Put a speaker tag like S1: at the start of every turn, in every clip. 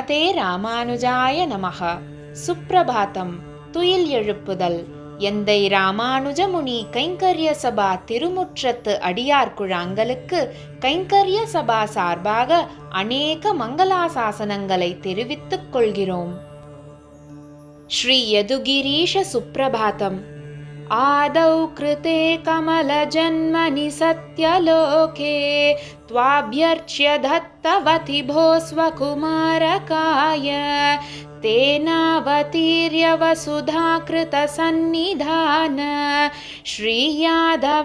S1: ஸ்ரீமதே ராமானுஜாய நமக. சுப்பிரபாத்தம் துயில் எழுப்புதல். எந்தை ராமானுஜமுனி கைங்கரிய சபா திருமுற்றத்து அடியார் குழாங்களுக்கு கைங்கரிய சபா சார்பாக அநேக மங்களாசாசனங்களை தெரிவித்துக் கொள்கிறோம். ஸ்ரீ யதுகிரீஷ சுப்பிரபாதம் आदौ कृते कमलजन्मनि सत्यलोके त्वाभ्यर्च्य दत्तवति भो स्वकुमारकाय तेनावतीर्य वसुधाकृतसन्निधान श्रीयादवाचलपते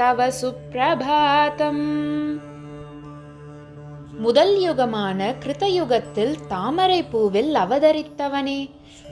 S1: तव सुप्रभातम् முதல் யுகமான கிருத்தயுகத்தில் தாமரை பூவில் அவதரித்தவனே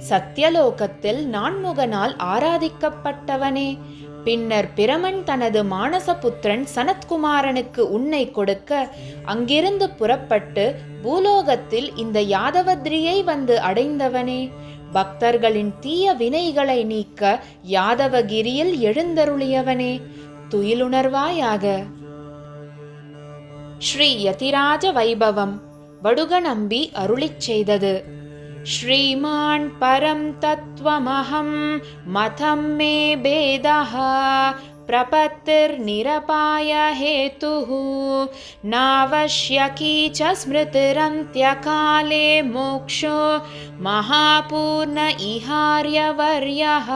S1: சத்தியலோகத்தில் நான்முகனால் ஆராதிக்கப்பட்டவனே. பின்னர் பிரமன் தனது மானசபுத்திரன் சனத்குமாரனுக்கு உன்னை கொடுக்க அங்கிருந்து புறப்பட்டு பூலோகத்தில் இந்த யாதவத்ரியை வந்து அடைந்தவனே. பக்தர்களின் தீய வினைகளை நீக்க யாதவகிரியில் எழுந்தருளியவனே. துயிலுணர்வாயாக. ஸ்ரீ யதிராஜ வைபவம். வடுகநம்பி அருளிச் செய்தது. श्रीमान् परं तत्त्वमहं मतं मे भेदः प्रपत्तिर्निरपाय हेतुः। नावश्यकी च स्मृतिरन्त्यकाले मोक्षो महापूर्ण इहार्यवर्यः।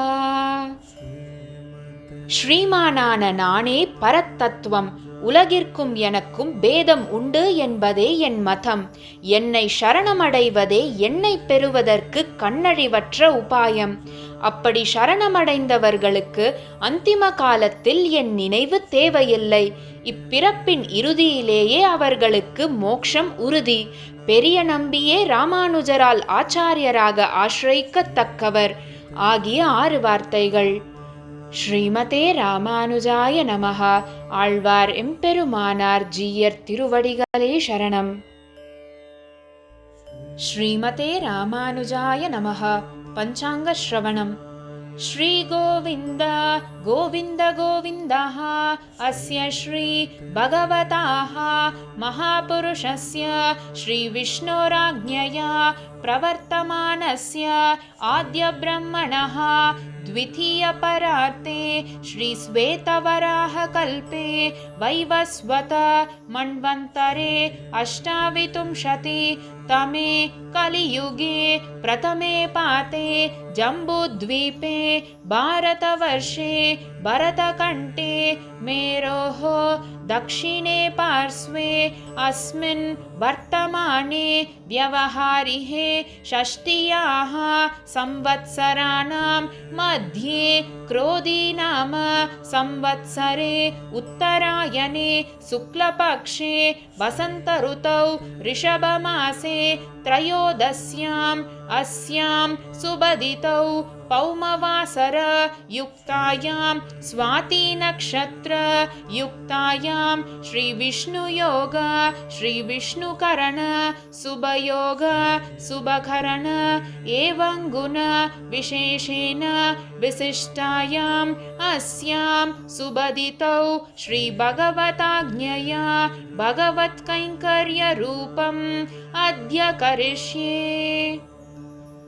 S1: श्रीमानान नाणे परतत्त्वम् உலகிற்கும் எனக்கும் பேதம் உண்டு என்பதே என் மதம். என்னை சரணமடைவதே என்னை பெறுவதற்கு கண்ணழிவற்ற உபாயம். அப்படி சரணமடைந்தவர்களுக்கு அந்திம காலத்தில் என் நினைவு தேவையில்லை. இப்பிறப்பின் இறுதியிலேயே அவர்களுக்கு மோக்ஷம் உறுதி. பெரிய நம்பியே ராமானுஜரால் ஆச்சாரியராக ஆசிரியக்கத்தக்கவர். ஆகிய ஆறு வார்த்தைகள். ஸ்ரீமதே ராமானுஜாய நமக ஆழ்வார் எம்பெருமானார் ஜீயர் திருவடிகளே சரணம் ஸ்ரீமதே ராமானுஜாய நமக பஞ்சாங்க ஸ்ரவணம் श्रीगोविन्द गोविन्द गोविन्दः अस्य श्रीभगवताः महापुरुषस्य श्रीविष्णोराज्ञया प्रवर्तमानस्य आद्यब्रह्मणः द्वितीयपरार्ते श्रीश्वेतवराहकल्पे वैवस्वत मन्वन्तरे अष्टाविंशति तमे कलियुगे प्रथमे पाते जम्बूद्वीपे भारतवर्षे भरतकण्ठे मेरोः दक्षिणे पार्श्वे अस्मिन् वर्तमाने व्यवहारिहे षष्ट्याः संवत्सराणां मध्ये क्रोधी नाम संवत्सरे उत्तरायणे शुक्लपक्षे वसन्तऋतौ ऋषभमासे त्रयोदश्याम् अस्यां सुबदितौ पौमवासर युक्तायां स्वातिनक्षत्र युक्तायां श्रीविष्णुयोग श्रीविष्णुकरण शुभयोग शुभकरण एवं गुण विशेषेण विशिष्टायाम् अस्यां सुबदितौ श्रीभगवताज्ञया भगवत्कैङ्कर्यरूपम् अद्य करिष्ये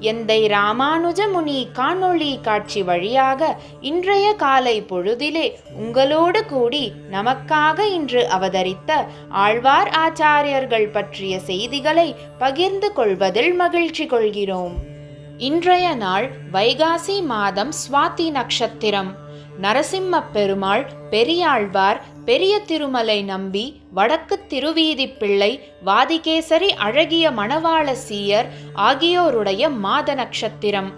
S1: எந்தை ராமானுஜ முனி காணொளி காட்சி வழியாக இன்றைய காலை பொழுதிலே உங்களோடு கூடி நமக்காக இன்று அவதரித்த ஆழ்வார் ஆச்சாரியர்கள் பற்றிய செய்திகளை பகிர்ந்து கொள்வதில் மகிழ்ச்சி கொள்கிறோம். இன்றைய நாள் வைகாசி மாதம் சுவாதி நட்சத்திரம். நரசிம்ம பெருமாள் பெரியாழ்வார் பெரிய திருமலை நம்பி வடக்கு திருவீதி பிள்ளை வாதிகேசரி அழகிய மணவாள சீயர் ஆகியோருடைய மாத நட்சத்திரம்.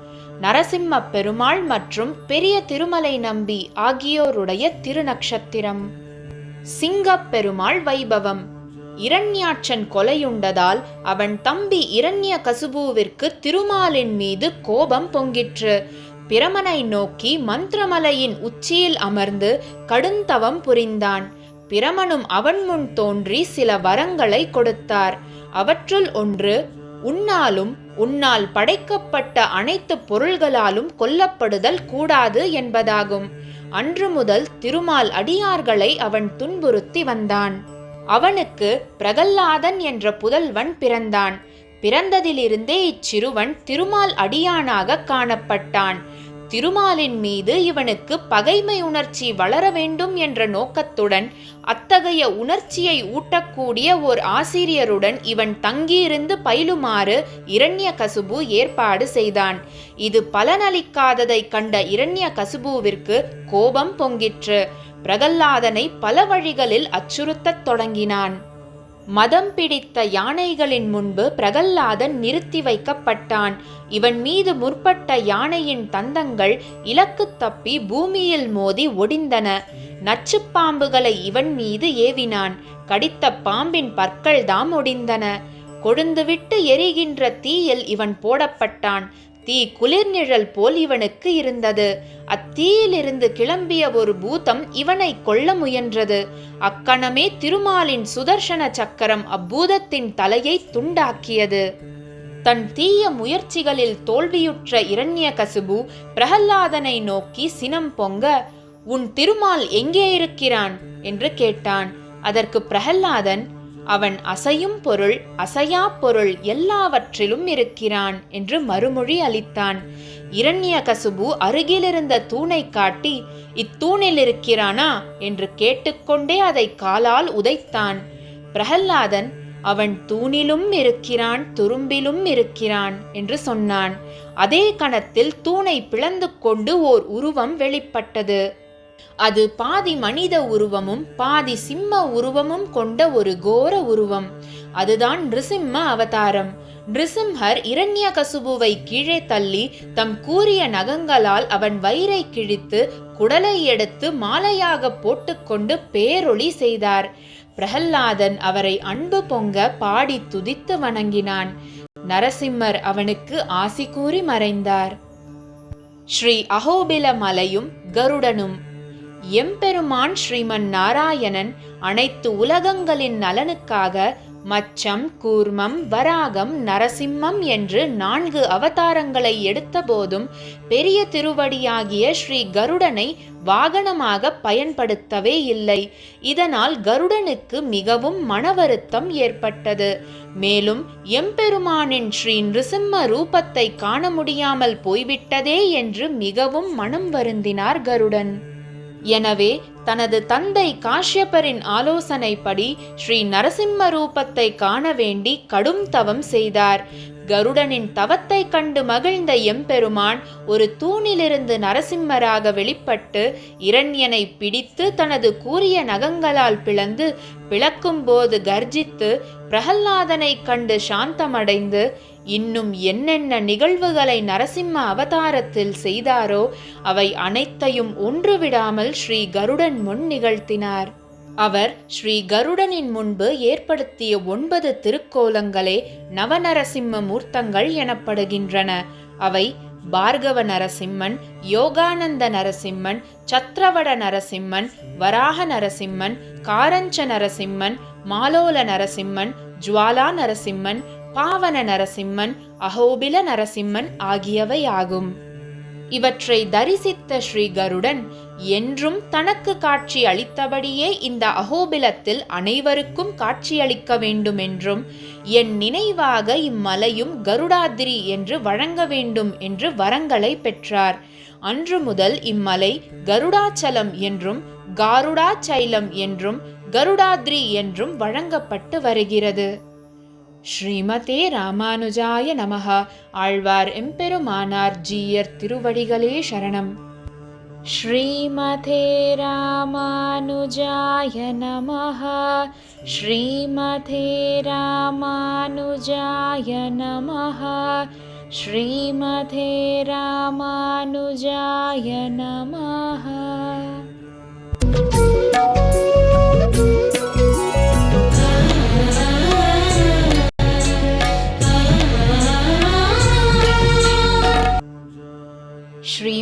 S1: நரசிம்ம பெருமாள் மற்றும் பெரிய திருமலை நம்பி ஆகியோருடைய திருநக்ஷத்திரம் சிங்கப் பெருமாள் வைபவம். இரண்யாட்சன் கொலையுண்டதால் அவன் தம்பி இரண்ய கசுபுவிற்கு திருமாலின் மீது கோபம் பொங்கிற்று. பிரமனை நோக்கி மந்திரமலையின் உச்சியில் அமர்ந்து கடுந்தவம் புரிந்தான். பிரமனும் அவன் முன் தோன்றி சில வரங்களை கொடுத்தார். அவற்றுள் ஒன்று உன்னாலும் உன்னால் படைக்கப்பட்ட அனைத்து பொருள்களாலும் கொல்லப்படுதல் கூடாது என்பதாகும். அன்று முதல் திருமால் அடியார்களை அவன் துன்புறுத்தி வந்தான். அவனுக்கு பிரகல்லாதன் என்ற புதல்வன் பிறந்தான். பிறந்ததிலிருந்தே இச்சிறுவன் திருமால் அடியானாக காணப்பட்டான். திருமாலின் மீது இவனுக்கு பகைமை உணர்ச்சி வளர வேண்டும் என்ற நோக்கத்துடன் அத்தகைய உணர்ச்சியை ஊட்டக்கூடிய ஓர் ஆசிரியருடன் இவன் தங்கியிருந்து பயிலுமாறு இரண்ய கசுபு ஏற்பாடு செய்தான். இது பலனளிக்காததை கண்ட இரண்ய கசுபுவிற்கு கோபம் பொங்கிற்று. பிரகல்லாதனை பல வழிகளில் அச்சுறுத்தத் தொடங்கினான். மதம் பிடித்த யானைகளின் முன்பு பிரகல்லாதன் நிறுத்தி வைக்கப்பட்டான். இவன் மீது முற்பட்ட யானையின் தந்தங்கள் இலக்கு தப்பி பூமியில் மோதி ஒடிந்தன. நச்சு பாம்புகளை இவன் மீது ஏவினான். கடித்த பாம்பின் பற்கள் தாம் ஒடிந்தன. கொழுந்துவிட்டு எரிகின்ற தீயில் இவன் போடப்பட்டான். தீ குளிர்நிழல் போல் இவனுக்கு இருந்தது. அத்தீயிலிருந்து கிளம்பிய ஒரு பூதம் இவனை கொல்ல முயன்றது. அக்கணமே திருமாலின் சுதர்சன சக்கரம் அப்பூதத்தின் தலையை துண்டாக்கியது. தன் தீய முயற்சிகளில் தோல்வியுற்ற இரண்ய கசுபு பிரகல்லாதனை நோக்கி சினம் பொங்க உன் திருமால் எங்கே இருக்கிறான்? என்று கேட்டான். அதற்கு பிரகல்லாதன் அவன் அசையும் பொருள் அசையா பொருள் எல்லாவற்றிலும் இருக்கிறான் என்று மறுமொழி அளித்தான். இரண்யகசுபு அருகிலிருந்த தூணை காட்டி இத்தூணில் இருக்கிறானா? என்று கேட்டுக்கொண்டே அதை காலால் உதைத்தான். பிரகல்லாதன் அவன் தூணிலும் இருக்கிறான் துரும்பிலும் இருக்கிறான் என்று சொன்னான். அதே கணத்தில் தூணை பிளந்து கொண்டு ஓர் உருவம் வெளிப்பட்டது. அது பாதி மனித உருவமும் பாதி சிம்ம உருவமும் கொண்ட ஒரு கோர உருவம். அதுதான் நிருசிம்ம அவதாரம். நிருசிம்ஹர் இரண்ய கசுபுவை கீழே தள்ளி தம் கூறிய நகங்களால் அவன் வயிறை கிழித்து குடலை எடுத்து மாலையாக போட்டுக்கொண்டு பேரொளி செய்தார். பிரகல்லாதன் அவரை அன்பு பொங்க பாடி துதித்து வணங்கினான். நரசிம்மர் அவனுக்கு ஆசி கூறி மறைந்தார். ஸ்ரீ அகோபில மலையும் கருடனும் எம்பெருமான் ஸ்ரீமன் நாராயணன் அனைத்து உலகங்களின் நலனுக்காக மச்சம் கூர்மம் வராகம் நரசிம்மம் என்று நான்கு அவதாரங்களை எடுத்தபோதும் பெரிய திருவடியாகிய ஸ்ரீ கருடனை வாகனமாக பயன்படுத்தவே இல்லை. இதனால் கருடனுக்கு மிகவும் மன வருத்தம் ஏற்பட்டது. மேலும் எம்பெருமானின் ஸ்ரீ நிருசிம்ம ரூபத்தை காண முடியாமல் போய்விட்டதே என்று மிகவும் மனம் வருந்தினார் கருடன். எனவே தனது தந்தை காஷ்யபரின் ஆலோசனைப்படி ஸ்ரீ நரசிம்ம ரூபத்தை காண வேண்டி கடும் தவம் செய்தார். கருடனின் தவத்தை கண்டு மகிழ்ந்த எம்பெருமான் ஒரு தூணிலிருந்து நரசிம்மராக வெளிப்பட்டு இரண்யனை பிடித்து தனது கூறிய நகங்களால் பிளந்து பிளக்கும்போது கர்ஜித்து பிரகல்லாதனை கண்டு சாந்தமடைந்து இன்னும் என்னென்ன நிகழ்வுகளை நரசிம்ம அவதாரத்தில் செய்தாரோ அவை அனைத்தையும் ஒன்றுவிடாமல் ஸ்ரீ கருடன் முன் நிகழ்த்தினார். அவர் ஸ்ரீ கருடனின் முன்பு ஏற்படுத்திய ஒன்பது திருக்கோலங்களே நவநரசிம்ம மூர்த்தங்கள் எனப்படுகின்றன. அவை பார்கவ நரசிம்மன் யோகானந்த நரசிம்மன் சத்ரவட நரசிம்மன் வராக நரசிம்மன் காரஞ்ச நரசிம்மன் மாலோல நரசிம்மன் ஜுவாலா நரசிம்மன் பாவன நரசிம்மன் அகோபில நரசிம்மன் ஆகியவை ஆகும் இவற்றை தரிசித்த ஸ்ரீ கருடன் என்றும் தனக்கு காட்சி அளித்தபடியே இந்த அகோபிலத்தில் அனைவருக்கும் காட்சியளிக்க வேண்டும் என்றும் என் நினைவாக இம்மலையும் கருடாதிரி என்று வழங்க வேண்டும் என்று வரங்களை பெற்றார். அன்று முதல் இம்மலை கருடாச்சலம் என்றும் காருடாச்சைலம் என்றும் கருடாத்ரி என்றும் வழங்கப்பட்டு வருகிறது. ஸ்ரீமதே ராமானுஜாய நமக ஆழ்வார் எம்பெருமானார் ஜீயர் திருவடிகளே சரணம் ஸ்ரீமதே ராமானுஜாய நமः ஸ்ரீமதே ராமானுஜாய நமः ஸ்ரீமதே ராமானுஜாய நமः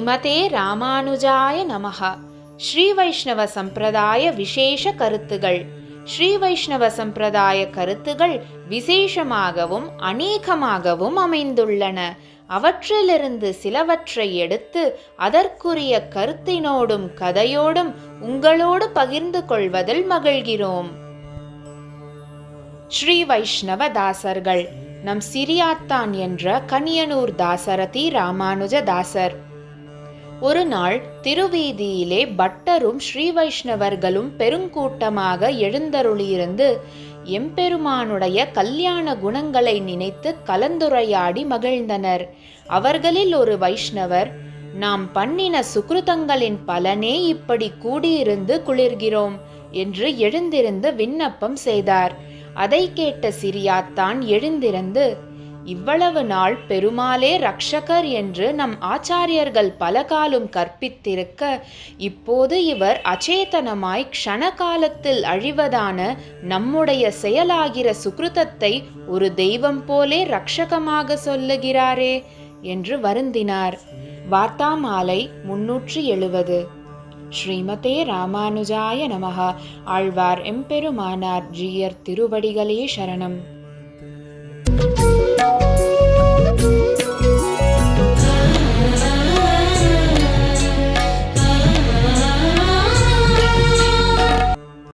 S1: ஸ்ரீமதே ராமானுஜாய நமஹ. ஸ்ரீ வைஷ்ணவ சம்பிரதாய விசேஷ கருத்துகள். ஸ்ரீ வைஷ்ணவ சம்பிரதாய கருத்துகள் விசேஷமாகவும் அநேகமாகவும் அமைந்துள்ளன. அவற்றிலிருந்து சிலவற்றை எடுத்து அதற்குரிய கருத்தினோடும் கதையோடும் உங்களோடு பகிர்ந்து கொள்வதில் மகிழ்கிறோம். ஸ்ரீ வைஷ்ணவ தாசர்கள். நம் சிரியாத்தான் என்ற கனியனூர் தாசரதி ராமானுஜ தாசர். ஒரு நாள் திருவீதியிலே பட்டரும் ஸ்ரீ வைஷ்ணவர்களும் பெருங்கூட்டமாக எழுந்தருளியிருந்து எம்பெருமானுடைய கல்யாண குணங்களை நினைத்து கலந்துரையாடி மகிழ்ந்தனர். அவர்களில் ஒரு வைஷ்ணவர் நாம் பண்ணின சுக்ருதங்களின் பலனே இப்படி கூடியிருந்து குளிர்கிறோம் என்று எழுந்திருந்து விண்ணப்பம் செய்தார். அதை கேட்ட சிரியாத்தான் எழுந்திருந்து இவ்வளவு நாள் பெருமாளே ரக்ஷகர் என்று நம் ஆச்சாரியர்கள் பல காலம் கற்பித்திருக்க இப்போது இவர் அச்சேதனமாய் க்ஷண காலத்தில் அழிவதான நம்முடைய செயலாகிற சுக்ருதத்தை ஒரு தெய்வம் போலே ரக்ஷகமாக சொல்லுகிறாரே என்று வருந்தினார். வார்த்தாமாலை முன்னூற்றி எழுவது. ஸ்ரீமதே ராமானுஜாய நமகா ஆழ்வார் எம்பெருமானார் ஜீயர் திருவடிகளே சரணம்.